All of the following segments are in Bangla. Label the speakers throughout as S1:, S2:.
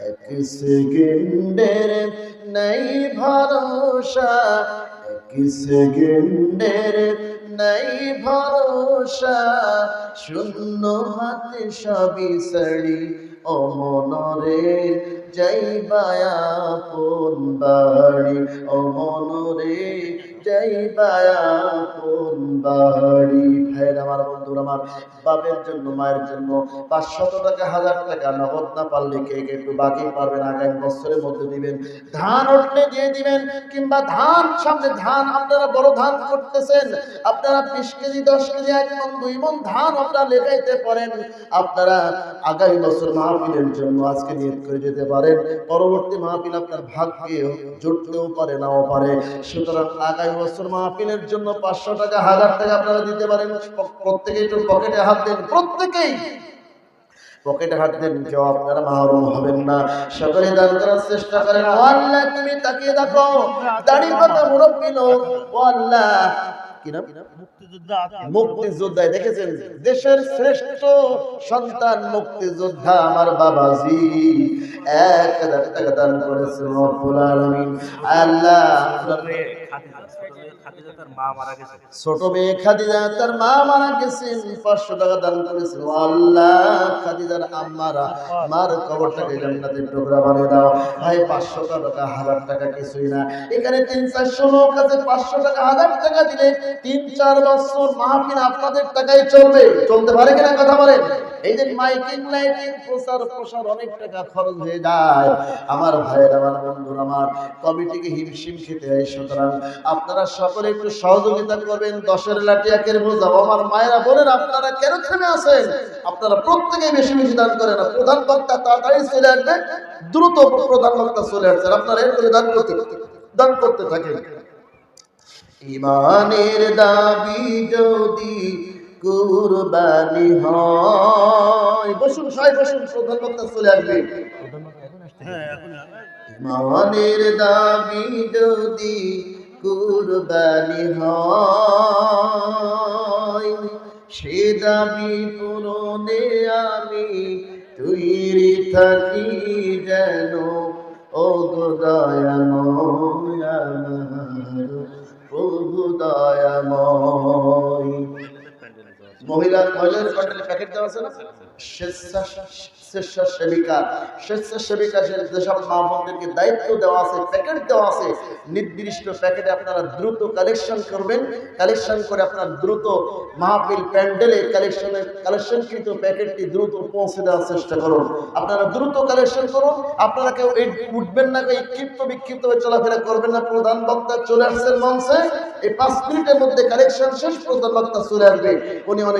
S1: এক সেকেন্ডের নাই ভরসা এক সেকেন্ডের নাই ভরসা শূন্য হাতে সবই সড়ি ও মনরে যাইবায়া কোন বাড়ি? ও মনরে যাইবায়া কোন বাড়ি? ভাইয়ের আমার, বন্ধুর আমার, বাপের জন্য, মায়ের জন্য পাঁচশত টাকা, হাজার টাকা নগদ না পারলে কে কে একটু বাকি পারবেন আগামী বছরের মধ্যে দিবেন। ধান উঠলে দিয়ে দিবেন, কিংবা ধান সামনে ধান, আপনারা বড় ধান করতেছেন। আপনারা বিশ কেজি, দশ কেজি, এক মন, দুই মন ধান আপনারা লেগাইতে পারেন। আপনারা আগামী বছর মাহফিলের জন্য আজকে নিয়োগ করে যেতে পারেন। পরবর্তী মাহফিল আপনার ভাগ্যে জুটতেও পারে, নাও পারে। সুতরাং আগামী বছর মাহফিলের জন্য পাঁচশো টাকা, হাজার টাকা আপনারা দিতে পারেন। প্রত্যেকে একটু পকেটে হাত দেন, প্রত্যেকেই। পকেটে হাত দেন, কেউ আপনারা মাহরুম হবেন না। সকলে দান করার চেষ্টা করেন। আল্লাহ, তুমি তাকিয়ে দেখো। দাড়ি কথা মুরব্বী লোক। আল্লাহ কি নাম? মুক্তিযোদ্ধায় দেখেছেন দেশের শ্রেষ্ঠ সন্তান মুক্তিযোদ্ধা আমার বাবাজি। এক হাজার টাকা দান আল্লাহ ছোট মেয়ে খাদিজা, তার মা মারা পাঁচশো টাকা দান করেছেন ও আল্লাহ, খাদিজার আম্মারা, মার কবরটাকে জান্নাতের টুকরা বানিয়ে দাও। ভাই, পাঁচশো টাকা হাজার টাকা কিছুই না। এখানে তিন, চারশো লোক আছে, পাঁচশো টাকা, হাজার টাকা দিলে তিন, চার বছর মাহফিল আপনাদের টাকায় চলবে। চলতে পারে কিনা কথা বলেন? এই যে মাইকিং, লাইটিং, প্রচার প্রসার অনেক টাকা খরচ হয়ে যায়। আমার ভাইয়ের, আমার বন্ধুর, আমার কমিটিকে হিমশিম খেতে হয়। সুতরাং আপনারা সকলে একটু সহযোগিতা করবেন। দশের লাঠি একের বোঝাবো আমার মায়েরা বলেন আপনারা কেন থেমে আছেন? আপনারা প্রত্যেকে বেশি বেশি দান করেন। প্রধান বক্তা তাড়াতাড়ি চলে আসবে। দ্রুত প্রধান বক্তা চলে আসছেন আপনারা এরপরে দান করতে দান করতে থাকেন। ইমানের দাবি যদি কুরবানি হয়। বসুন সবাই বসুন প্রধান বক্তা চলে আসবে।
S2: হ্যাঁ এখন
S1: দাবি যদি কুরবানি হয় সে দাবি পূরণে আমি তৈরি থাকি যেন ও দয়াময় আপনারা দ্রুত কালেকশন করুন। আপনারা কেউ উঠবেন না ক্ষিপ্ত বিক্ষিপ্ত চলাফেরা করবেন না। প্রধান বক্তা চলে আসছেন মঞ্চে। এই পাঁচ মিনিটের মধ্যে কালেকশন শেষ, প্রধান বক্তা চলে আসবে। উনি অনেক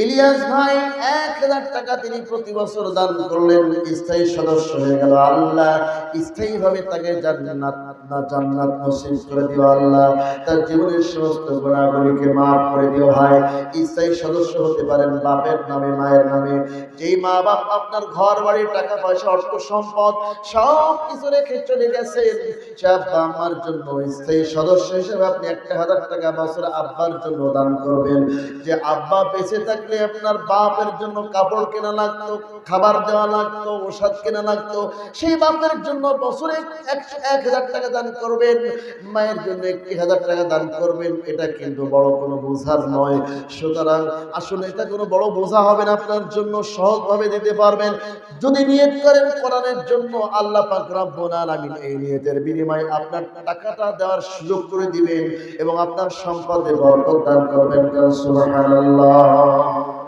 S2: ইলিয়াস
S1: ভাই, এক হাজার টাকা তিনি প্রতি বছর দান করলেন। স্থায়ী সদস্য হয়ে গেল আল্লাহ। তাকে জান্নাত করে দিও আল্লাহ। তার জীবনের সমস্ত মাফ করে দিও স্থায়ী সদস্য হতে পারেন বাপের নামে, মায়ের নামে। যেই মা বাপ আপনার ঘর বাড়ি টাকা পয়সা, অর্থ সম্পদ, সব কিছু রেখে চলে গেছেন আমার জন্য স্থায়ী সদস্য হিসেবে আপনি একটা হাজার টাকা বছর আব্বার জন্য দান করবেন। যে আব্বা বেঁচে থাকলে আপনার বাপের জন্য কাপড় কেনা লাগতো, খাবার দেওয়া লাগতো ওষুধ কেনা লাগতো। সেই বাপের জন্য বছরে একশো এক হাজার টাকা দান করবেন, মায়ের জন্য একটি হাজার টাকা দান করবেন, এটা কিন্তু বড় কোনো বোঝার নয়। সুতরাং আসলে এটা কোনো বড় বোঝা হবে না, আপনার জন্য সহজভাবে দিতে পারবেন। যদি নিয়ত করেন কোরআনের জন্য, আল্লাহ পাক রব্বুল আলামিন এই নিয়তের বিনিময়ে আপনার টাকাটা দেওয়ার সুযোগ করে দিবেন এবং আপনার সম্পদে বরকত দান করবেন। সুবহানাল্লাহ। Allah.